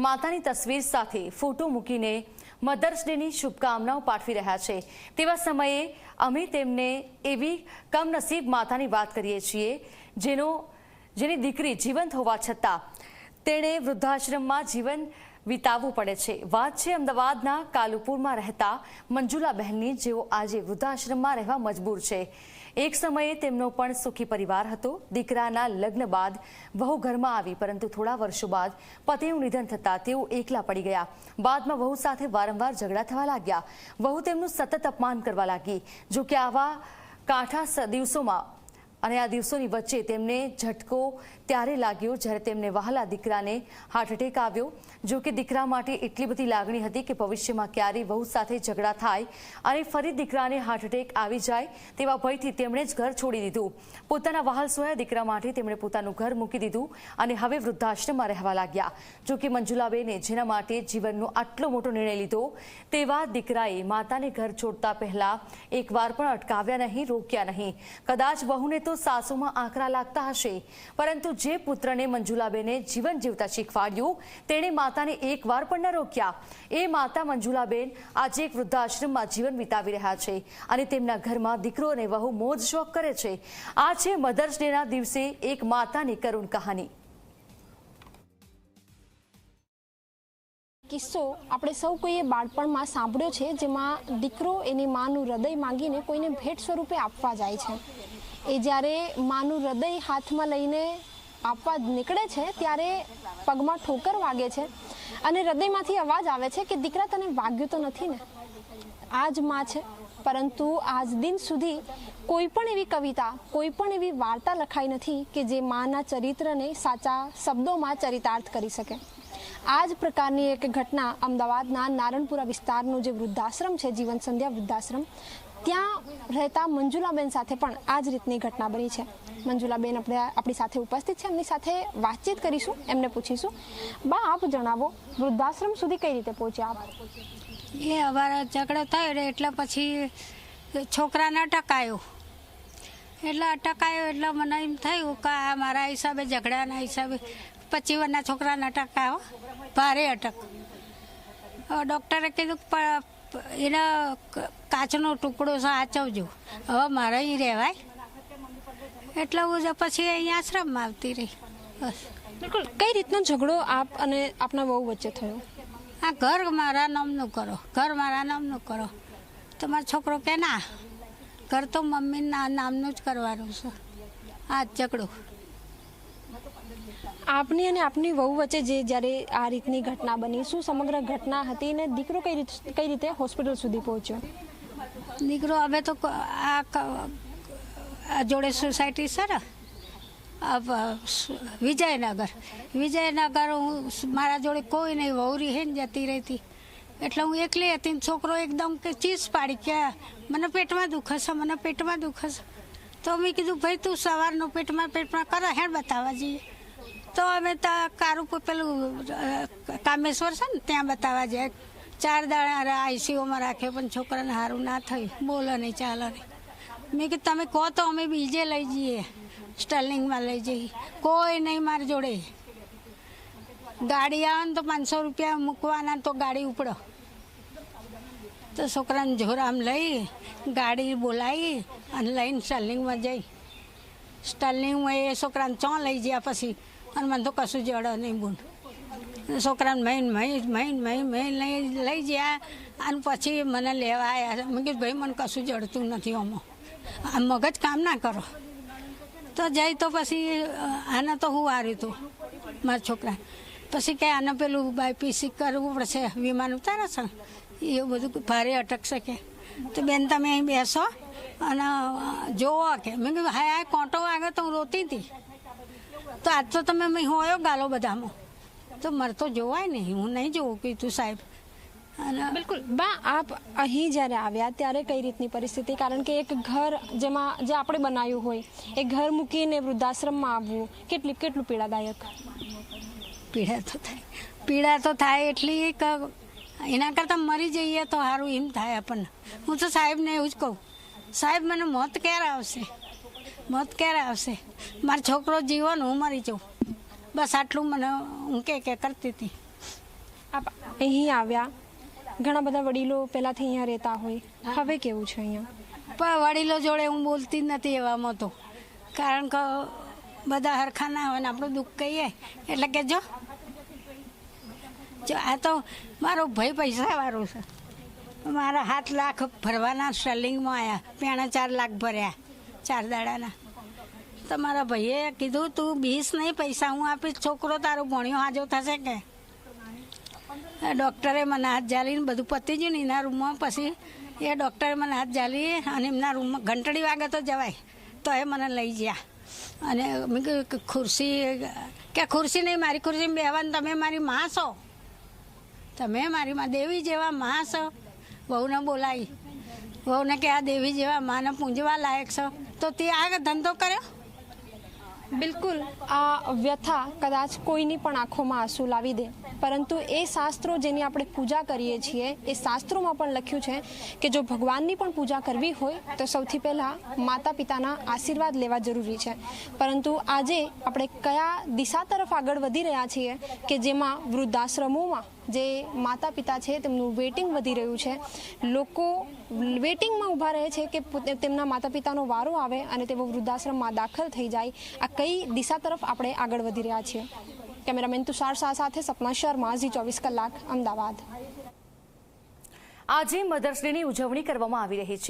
માતાની તસવીર સાથે ફોટો મૂકીને મધર્સ ડેની શુભકામનાઓ પાઠવી રહ્યા છે. તેવા સમયે અમે તેમને એવી કમનસીબ માતાની વાત કરીએ છીએ, જેનો, જેની દીકરી જીવંત હોવા છતાં તેણે વૃદ્ધાશ્રમમાં જીવન વિતાવવું પડે છે. વાત છે અમદાવાદના કાલુપુરમાં રહેતા મંજુલા બહેનની જેઓ આજે વૃદ્ધાશ્રમમાં રહેવા મજબૂર છે. એક સમયે તેમનો પણ સુખી પરિવાર હતો. દીકરાના લગ્ન બાદ વહુ ઘરમાં આવી, પરંતુ થોડા વર્ષો બાદ પતિનું નિધન થતાં તેઓ એકલા પડી ગયા. બાદમાં વહુ સાથે વારંવાર ઝઘડા થવા લાગ્યા. વહુ તેમનું સતત અપમાન કરવા લાગી. જો કે આવા કાંઠા દિવસોમાં અને આ દિવસોની વચ્ચે તેમને ઝટકો ત્યારે લાગ્યો જ્યારે તેમને વહાલા દીકરાને હાર્ટ એટેક આવ્યો. જો કે દીકરા માટે એટલી બધી લાગણી હતી કે ભવિષ્યમાં ક્યારેય વહુ સાથે ઝઘડા થાય અને ફરી દીકરાને હાર્ટ એટેક આવી જાય તેવા ભયથી તેમણે જ ઘર છોડી દીધું. પોતાના વહાલ સોયા દીકરા માટે તેમણે પોતાનું ઘર મૂકી દીધું અને હવે વૃદ્ધાશ્રમમાં રહેવા લાગ્યા. જો કે મંજુલાબેને જેના માટે જીવનનો આટલો મોટો નિર્ણય લીધો તેવા દીકરાએ માતાને ઘર છોડતા પહેલા એકવાર પણ અટકાવ્યા નહીં, રોક્યા નહીં. કદાચ બહુને તો સાસુમાં આંકરા લાગતા હશે. પરંતુ જે પુત્રને મંજુલાબેને જીવન જીવતા શીખવાડ્યું, તેણે માતાને એકવાર પણ ન રોક્યા. એ માતા મંજુલાબેન આજે એક વૃદ્ધાશ્રમમાં જીવન વિતાવી રહ્યા છે અને તેમના ઘરમાં દીકરો અને વહુ મોજ શોખ કરે છે. આ છે મધર્સ ડેના દિવસે એક માતાની કરુણ કહાની. કિસ્સો આપણે સૌ કોઈએ બાળપણમાં સાંભળ્યો છે, જેમાં દીકરો એની માનું હૃદય માંગીને કોઈને ભેટ સ્વરૂપે આપવા જાય છે. એ જ્યારે માનું હૃદય હાથમાં લઈને આપવા નીકળે છે, ત્યારે પગમાં ઠોકર વાગે છે અને હૃદયમાંથી અવાજ આવે છે કે, દીકરા, તને વાગ્યું તો નથી ને? આ જ માં છે. પરંતુ આજ દિન સુધી કોઈ પણ એવી કવિતા, કોઈ પણ એવી વાર્તા લખાઈ નથી કે જે માના ચરિત્રને સાચા શબ્દોમાં ચરિતાર્થ કરી શકે. આ જ પ્રકારની એક ઘટના અમદાવાદના નારણપુરા વિસ્તારનું જે વૃદ્ધાશ્રમ છે, જીવન સંધ્યા વૃદ્ધાશ્રમ ત્યાં રહેતા મંજુલાબેન સાથે પણ આ જ રીતની ઘટના બની છે. મંજુલાબેન આપણે આપણી સાથે ઉપસ્થિત છે. એમની સાથે વાતચીત કરીશું, એમને પૂછીશું. બા, આપ જણાવો, વૃદ્ધાશ્રમ સુધી કઈ રીતે પહોંચ્યા આપ? એ અમારા ઝઘડો થયો ને એટલે પછી છોકરાને અટકાયો. એટલે અટકાયો એટલે મને એમ થયું કે આ મારા હિસાબે ઝઘડાના હિસાબે પચીસ વર્ષના છોકરાને અટકાયો ભારે અટક. ડૉક્ટરે કીધું એને કાચનો ટુકડો સાચવજો હવે મારે અહીં રહેવાય. એટલે હું પછી અહીં આશ્રમમાં આવતી રહી. બસ. બિલકુલ. કઈ રીતનો ઝઘડો આપ અને આપના બહુ વચ્ચે થયો? આ ઘર મારા નામનું કરો. ઘર મારા નામનું કરો. તમારો છોકરો કે ના ઘર તો મમ્મીના નામનું જ કરવાનું છે. આ ઝઘડો. આપની અને આપની વહુ વચ્ચે જે જ્યારે આ રીતની ઘટના બની, શું સમગ્ર ઘટના હતી ને દીકરો કઈ રીતે કઈ રીતે હોસ્પિટલ સુધી પહોંચ્યો? દીકરો હવે તો આ જોડે સોસાયટી સર વિજયનગર. વિજયનગર હું મારા જોડે કોઈ નહીં વહુરી હે ને જતી રહેતી. એટલે હું એકલી હતી ને છોકરો એકદમ કે ચીસ પાડી કે મને પેટમાં દુખે છે, મને પેટમાં દુખે તો મેં કીધું, ભાઈ તું સવારનું પેટમાં પેટમાં કરે, હેડ બતાવવા જઈએ. તો અમે કારું પેલું કામેશ્વર છે ને, ત્યાં બતાવવા જાય. ચાર દાડા આઈસીયુમાં રાખ્યો, પણ છોકરાને સારું ના થયું. બોલો નહીં, ચાલો નહીં. મેં કીધું, તમે કહો તો અમે બીજે લઈ જઈએ સ્ટર્લિંગમાં લઈ જઈએ. કોઈ નહીં મારી જોડે. ગાડી આવે ને તો પાંચસો રૂપિયા મૂકવાના તો ગાડી ઉપડો. તો છોકરાને જોરામ લઈ, ગાડી બોલાવી અને લઈને સ્ટર્લિંગમાં જઈ. સ્ટર્લિંગમાં એ છોકરાને ચો લઈ ગયા પછી અને મને તો કશું જડો નહીં બોલ છોકરાને મહીન મહી મહીન મહી મહી લઈ લઈ ગયા અને પછી મને લેવા આવ્યા મેં કીધું, ભાઈ, મને કશું જડતું નથી આમાં આ મગજ કામ ના કરો. તો જઈ તો પછી, આને તો હું હાર્યું હતું મારા છોકરા. પછી કે આને પેલું બાયપીસી કરવું પડશે, વિમાન ઉતારે છે. એવું બધું ભારે અટકશે કે. તો બેન, તમે અહીં બેસો અને જોવો કે. મેં કીધું હા આ કોંટો વાગે તો હું રોતી હતી તો આજ તો તમે મેં હોયો ગાલો બધામાં. તો મારે તો જોવાય નહીં હું નહીં જોઉં કીધું સાહેબ. અને બિલકુલ. બા આપ અહીં જ્યારે આવ્યા ત્યારે કઈ રીતની પરિસ્થિતિ? કારણ કે એક ઘર જેમાં જે આપણે બનાવ્યું હોય એ ઘર મૂકીને વૃદ્ધાશ્રમમાં આવવું કેટલી કેટલું પીડાદાયક? પીડા તો થાય. પીડા તો થાય એટલી એક એના કરતાં મરી જઈએ તો સારું એમ થાય આપણને. હું તો સાહેબને એવું જ કહું. સાહેબ મને મોત ક્યારે આવશે? મોત ક્યારે આવશે? મારો છોકરો જીવન હું મરી જાઉં. બસ આટલું મને હું કે કે કરતી હતી. આપ અહીં આવ્યા. ઘણા બધા વડીલો પહેલાંથી અહીંયા રહેતા હોય. હવે કેવું છે અહીંયા? પણ વડીલો જોડે હું બોલતી જ નથી એવામાં તો. કારણ કે બધા હરખા ના હોય ને આપણું દુઃખ કહીએ. એટલે કે જો જો આ તો મારો ભાઈ પૈસાવાળો છે. મારા સાત લાખ ભરવાના સેલિંગમાં આવ્યા પેણા ચાર લાખ ભર્યા. ચાર દાડાના. તમારા ભાઈએ કીધું, તું બીસ નહીં, પૈસા હું આપીશ. છોકરો તારો ભણ્યો હાજો થશે કે? ડૉક્ટરે મને હાથ જાલીને બધું પતી ગયું ને એના રૂમમાં. પછી એ ડૉક્ટરે મને હાથ જાલી અને એમના રૂમમાં ઘંટડી વાગે તો જવાય. તો એ મને લઈ ગયા. અને મેં કહ્યું ખુરશી, કે ખુરશી નહીં, મારી ખુરશીમાં બેહવાનું તમે મારી માં છો. તમે મારી માં, દેવી જેવા માં છો. વહુને બોલાવી. વહુને કે, આ દેવી જેવા માને પૂંજવા લાયક છો. તો તે આ ધંધો કર્યો? બિલકુલ. આ વ્યથા કદાચ કોઈની પણ આંખોમાં આંસુ લાવી દે. પરંતુ એ શાસ્ત્રો જેની આપણે પૂજા કરીએ છીએ, એ શાસ્ત્રોમાં પણ લખ્યું છે કે જો ભગવાનની પણ પૂજા કરવી હોય, તો સૌથી પહેલાં માતા પિતાના આશીર્વાદ લેવા જરૂરી છે. પરંતુ આજે આપણે કયા દિશા તરફ આગળ વધી રહ્યા છીએ કે જેમાં વૃદ્ધાશ્રમોમાં જે માતા પિતા છે, તેમનું વેટિંગ વધી રહ્યું છે. લોકો વેટિંગમાં ઊભા રહે છે કે તેમના માતા પિતાનો વારો આવે અને તેઓ વૃદ્ધાશ્રમમાં દાખલ થઈ જાય. આ કઈ દિશા તરફ આપણે આગળ વધી રહ્યા છીએ? કેમેરામેન તુષાર શાહ સાથે સપના શર્મા, ઝી ચોવીસ કલાક, અમદાવાદ. આજે મધર્સ ડેની ઉજવણી કરવામાં આવી રહી છે.